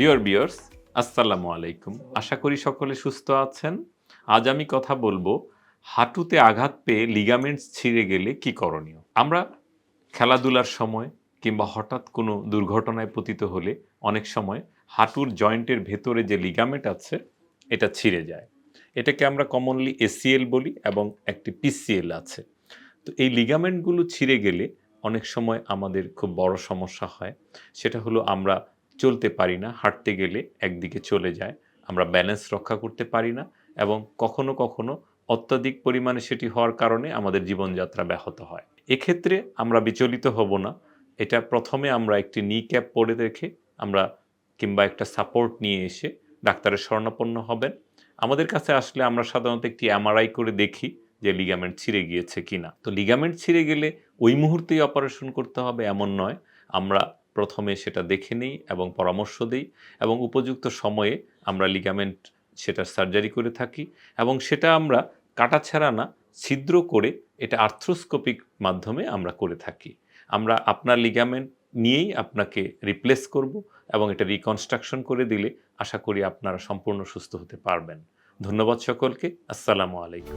Deer বিয়ার্স আসসালামু আলাইকুম। আশা করি সকলে সুস্থ আছেন। আজ আমি কথা বলব হাঁটুতে আঘাত পেয়ে লিগামেন্টস ছিঁড়ে গেলে কি করণীয়? আমরা খেলাধুলার সময় কিংবা হঠাৎ কোনো দুর্ঘটনায় পতিত হলে অনেক সময় হাঁটুর জয়েন্টের ভেতরে যে লিগামেন্ট আছে, এটা ছিঁড়ে যায়। এটাকে আমরা কমনলি এসিএল বলি এবং একটি পিসিএল আছে। তো এই লিগামেন্টগুলো ছিঁড়ে গেলে অনেক সময় আমাদের খুব বড় সমস্যা হয়। সেটা হলো আমরা চলতে পারি না, হাঁটতে গেলে একদিকে চলে যায়, আমরা ব্যালেন্স রক্ষা করতে পারি না এবং কখনো কখনো অত্যাধিক পরিমাণে সেটি হওয়ার কারণে আমাদের জীবনযাত্রা ব্যাহত হয়। এক্ষেত্রে আমরা বিচলিত হব না, এটা প্রথমে আমরা একটি নি ক্যাপ পরে রেখে আমরা কিংবা একটা সাপোর্ট নিয়ে এসে ডাক্তারের শরণাপন্ন হবেন। আমাদের কাছে আসলে আমরা সাধারণত একটি এমআরআই করে দেখি যে লিগামেন্ট ছিঁড়ে গিয়েছে কিনা। তো লিগামেন্ট ছিঁড়ে গেলে ওই মুহূর্তেই অপারেশন করতে হবে, এমন নয়। আমরা প্রথমে সেটা দেখে নিই এবং পরামর্শ দিই এবং উপযুক্ত সময়ে আমরা লিগামেন্ট সেটা সার্জারি করে থাকি এবং সেটা আমরা কাটাছেঁড়া না, ছিদ্র করে এটা আর্থ্রোস্কোপিক মাধ্যমে আমরা করে থাকি। আমরা আপনার লিগামেন্ট নিয়েই আপনাকে রিপ্লেস করব এবং এটা রিকনস্ট্রাকশন করে দিলে আশা করি আপনারা সম্পূর্ণ সুস্থ হতে পারবেন। ধন্যবাদ সকলকে, আসসালামু আলাইকুম।